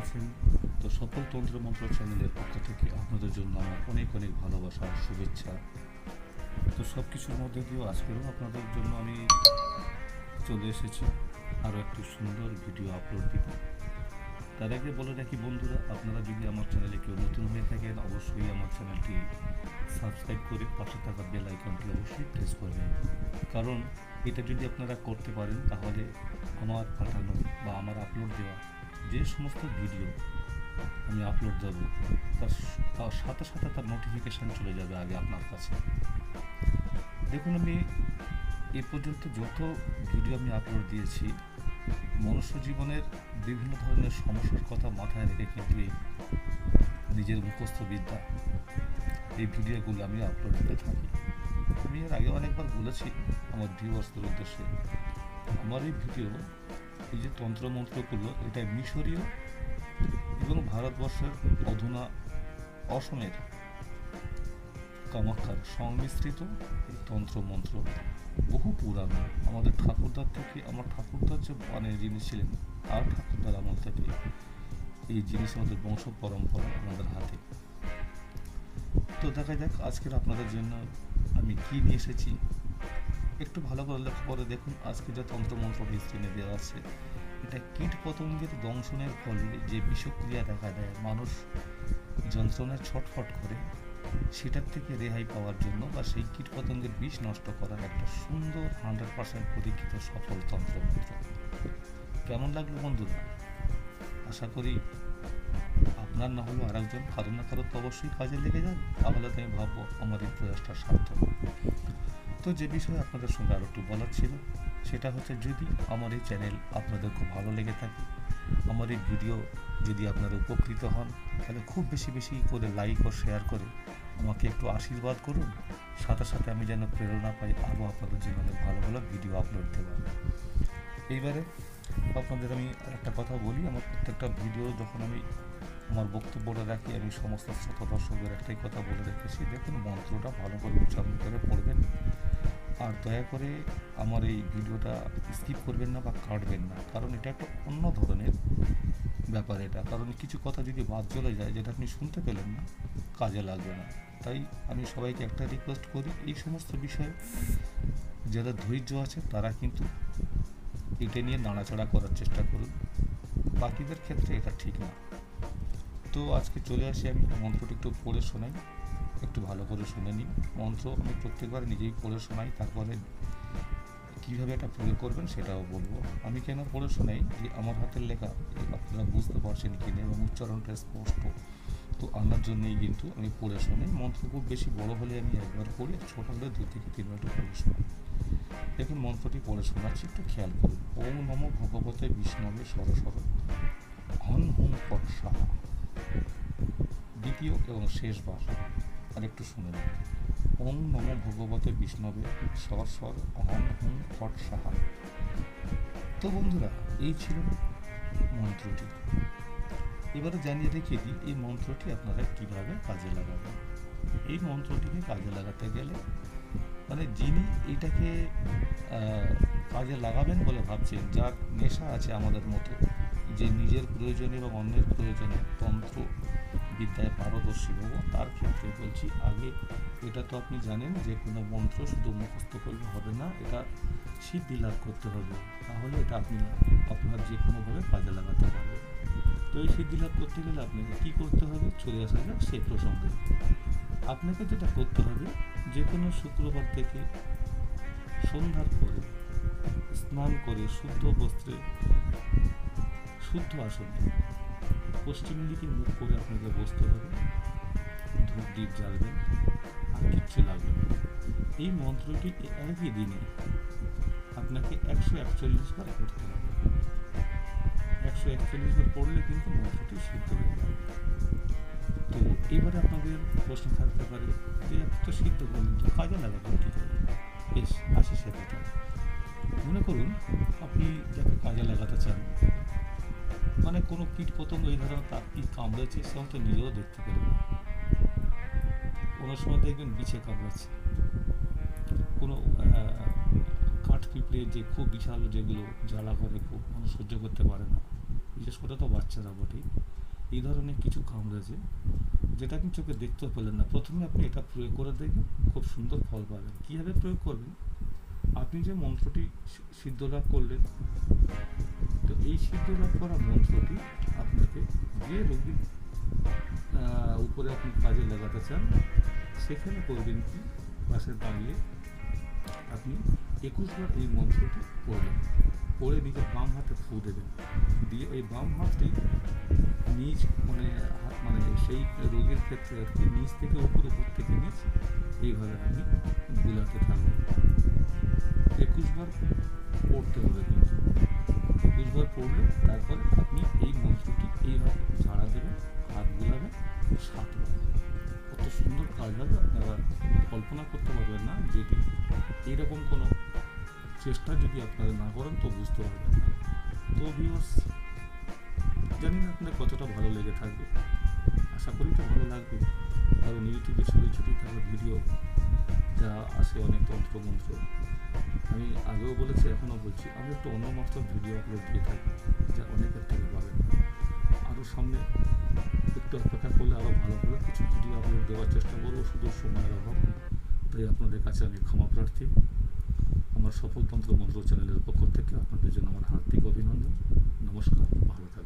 আছেন। তো সফল তন্ত্র মন্ত্র চ্যানেলের পক্ষ থেকে আপনাদের জন্য আমার অনেক অনেক ভালোবাসা শুভেচ্ছা। তো সব কিছুর মধ্যে দিয়েও আজকেরও আপনাদের জন্য আমি চলে এসেছি আরও একটি সুন্দর ভিডিও আপলোড দিব। তার আগে বলে রাখি বন্ধুরা, আপনারা যদি আমার চ্যানেলে কেউ নতুন হয়ে থাকেন, অবশ্যই আমার চ্যানেলটি সাবস্ক্রাইব করে পাশে থাকা বেল আইকনটি অবশ্যই প্রেস করবেন। কারণ এটা যদি আপনারা করতে পারেন, তাহলে আমার পাঠানো বা আমার আপলোড দেওয়া যে সমস্ত ভিডিও আমি আপলোড দেব, তার তার সাথে সাথে তার নোটিফিকেশান চলে যাবে আগে আপনার কাছে। দেখুন আমি এ পর্যন্ত যত ভিডিও আমি আপলোড দিয়েছি, মনুষ্য জীবনের বিভিন্ন ধরনের সমস্যার কথা মাথায় রেখে কিন্তু এই নিজের মুখস্থ বিদ্যা, এই ভিডিওগুলো আমি আপলোড দিতে থাকি। আমি এর আগে অনেকবার বলেছি আমার ভিউয়ার্সদের উদ্দেশ্যে, আমার এই ভিডিও এই যে তন্ত্রমন্ত্রগুলো এটা মিশরীয় এবং ভারতবর্ষের অধুনা অসমের কামাখ্যার সংমিশ্রিত তন্ত্রমন্ত্র বহু পুরানো। আমাদের ঠাকুরদার থেকে, আমার ঠাকুরদার যে মানে যিনি ছিলেন আর ঠাকুরদার আমল থেকে এই জিনিস আমাদের বংশ পরম্পরা আমাদের হাতে। তো দেখা যাক আজকের আপনাদের জন্য আমি কি নিয়ে এসেছি। একটু ভালো করে লক্ষ্য করে দেখুন, আজকে যে তন্ত্রমন্ত্রটি স্ক্রিনে দেওয়া আছে, এটা কীট পতঙ্গের দংশনের ফলে যে বিষক্রিয়া দেখা দেয়, মানুষ যন্ত্রণায় ছটফট করে, সেটার থেকে রেহাই পাওয়ার জন্য বা সেই কীট পতঙ্গের বিষ নষ্ট করার একটা সুন্দর হান্ড্রেড পার্সেন্ট পরীক্ষিত সফল তন্ত্রমন্ত্র। কেমন লাগল বন্ধুরা? আশা করি আপনার না হলেও আরেকজন, কারও না কারও তো অবশ্যই কাজে লেগে যান তাহলে তো আমি ভাববো আমার এই প্রয়াসটা সার্থক। তো যে বিষয়ে আপনাদের সঙ্গে আরও একটু বলার ছিল, সেটা হচ্ছে যদি আমার এই চ্যানেল আপনাদের খুব ভালো লেগে থাকে, আমার এই ভিডিও যদি আপনারা উপকৃত হন, তাহলে খুব বেশি বেশি করে লাইক ও শেয়ার করে আমাকে একটু আশীর্বাদ করুন। সাথে সাথে আমি যেন প্রেরণা পাই আরও আপনাদের জীবনে ভালো ভালো ভিডিও আপলোড দেওয়ার। এইবারে আপনাদের আমি একটা কথা বলি, আমার প্রত্যেকটা ভিডিও যখন আমি আমার বক্তব্যটা রাখি, আমি সমস্ত শ্রোতা দর্শকদের একটাই কথা বলে রেখেছি। দেখুন, মন্ত্রটা ভালো করে উচ্চারণ করে পড়বেন। আর দয়া করে আমার এই ভিডিওটা স্কিপ করবেন না বা কাটবেন না। কারণ এটা একটা অন্য ধরনের ব্যাপার এটা। কারণ কিছু কথা যদি বাদ চলে যায়, যেটা আপনি শুনতে পেলেন না, কাজে লাগবে না। তাই আমি সবাইকে একটা রিকোয়েস্ট করি, এই সমস্ত বিষয়ে যাদের ধৈর্য আছে, তারা কিন্তু এটা নিয়ে নাড়াচাড়া করার চেষ্টা করুন। বাকিদের ক্ষেত্রে এটা ঠিক না। তো আজকে চলে আসি আমি মন্ত্রটি একটু পড়ে শোনাই। একটু ভালো করে শুনে নিই। মন্ত্র আমি প্রত্যেকবার নিজেই পড়ে শোনাই, তারপরে কীভাবে এটা প্রয়োগ করবেন সেটাও বলব। আমি কেন পড়ে শোনাই? যে আমার হাতের লেখা আপনারা বুঝতে পারছেন কি না, এবং উচ্চারণটা স্পষ্ট। তো আনার জন্যই কিন্তু আমি পড়ে শোনাই। মন্ত্র খুব বেশি বড় হলে আমি একবার পড়ি ছোটো হলে দুই থেকে তিনবার একটু পড়ে শোনাই। দেখুন, মন্ত্রটি পড়ে শোনাচ্ছি, একটু খেয়াল করুন। ওম নম ভগবতে বিষ্ণবে সরসর হন হুম পট সাহা। দ্বিতীয় এবং শেষবার আর একটু শুনে নিন ওম নম ভগবতে বিষ্ণবে স্বর হন হুম ফট সাহা। তো বন্ধুরা, এই ছিল মন্ত্রটি। এবারে জানিয়ে রেখে দিই, এই মন্ত্রটি আপনারা কীভাবে কাজে লাগাবেন। এই মন্ত্রটিকে কাজে লাগাতে গেলে মানে যিনি এটাকে কাজে লাগাবেন বলে ভাবছেন, যার নেশা আছে আমাদের মতো যে নিজের প্রয়োজনে এবং অন্যের প্রয়োজনে তন্ত্র বিদ্যায় পারদর্শী হব, তার ক্ষেত্রে বলছি আগে এটা তো আপনি জানেন যে কোনো মন্ত্র শুধু মুখস্থ করলে হবে না, এটা সিদ্ধি লাভ করতে হবে। তাহলে এটা আপনি আপনার যে কোনোভাবে কাজে লাগাতে পারবেন। তো এই সিদ্ধি লাভ করতে গেলে আপনাকে কী করতে হবে? চলে আসা যাক সেই প্রসঙ্গে। আপনাকে যেটা করতে হবে, যে কোনো শুক্রবার থেকে সন্ধ্যার পরে স্নান করে শুদ্ধ বস্ত্রে শুদ্ধ আসনে। পশ্চিম দিকে মুখ করে আপনাকে বসতে হবে। ধূপ দ্বীপ জ্বালবেন, আর কিচ্ছু লাগবে না। এই মন্ত্রটি একই দিনে আপনাকে একশো একচল্লিশ বার করতে হবে। একশো একচল্লিশ বার পড়লে কিন্তু মন্ত্রটি সিদ্ধ হয়ে যাবে। তো এবারে আপনাদের প্রশ্ন থাকতে পারে যে, এত তো সিদ্ধ করলেন তো কাজে লাগাবেন কী করে? বেশ, আসে সে কথা মনে করুন, আপনি যাকে কাজে লাগাতে চান মানে কোনো কীট পতঙ্গ এই ধরনের তার কি কামড়েছে সে হয়তো নিজেও দেখতে পেল না। কোনো সময় দেখবেন বিছে কামড়াচ্ছে। কোনো কাঠ পিঁপড়ে যে খুব বিশাল যেগুলো জ্বালা করে খুব, মানুষ সহ্য করতে পারে না। বিশেষ করে তো বাচ্চারা বটেই এই ধরনের কিছু কামড়েছে যেটা আপনি চোখে দেখতেও পেলেন না। প্রথমে আপনি এটা প্রয়োগ করে দেখবেন, খুব সুন্দর ফল পাবেন। কীভাবে প্রয়োগ করবেন? আপনি যে মন্ত্রটি সিদ্ধ লাভ করলেন এই সিদ্ধ লাভ করা মন্ত্রটি আপনাকে যে রোগীর উপরে আপনি কাজে লাগাতে চান, সেখানে করবেন কি? পাশে দাঁড়িয়ে আপনি একুশবার এই মন্ত্রটি পড়বেন। পড়ে নিজের বাম হাতে ফু দেবেন। দিয়ে এই বাম হাতটি নিচ মানে হাত মানে সেই রোগের ক্ষেত্রে আর কি, নিচ থেকে উপর উপর থেকে নিচ, এইভাবে আপনি বুলাতে থাকবেন। একুশবার পড়তে হবে। পড়লে তারপরে আপনি এই মন্ত্রটি এইভাবে ঝাড়া দেবেন হাত বুলাবেন সাতবার কত সুন্দর কাজ হবে, আপনারা কল্পনা করতে পারবেন না যেটি এইরকম কোনো চেষ্টা যদি আপনারা না করেন, তো বুঝতে পারবেন না। তো ভিউয়ার্স জানি না আপনার কতটা ভালো লেগে থাকবে। আশা করি তো ভালো লাগবে। কারণ ইউটিউবে ছবি ছবি থাকা ভিডিও যা আসে অনেক তন্ত্র মন্ত্র আমি আগেও বলেছি, এখনও বলছি, আমি একটা অন্য মাস্টার ভিডিও আপলোড দিয়ে থাকি, যা অনেকের থেকে পাবেন। আরও সামনে একটু অপেক্ষা করলে আরও ভালো করে কিছু ভিডিও আপলোড দেওয়ার চেষ্টা করব, শুধু সময়ের অভাব। তাই আপনাদের কাছে আমি ক্ষমা প্রার্থী। আমার সফল তন্ত্র মন্ত্র চ্যানেলের পক্ষ থেকে আপনাদের জন্য আমার হার্দিক অভিনন্দন। নমস্কার, ভালো থাকবেন।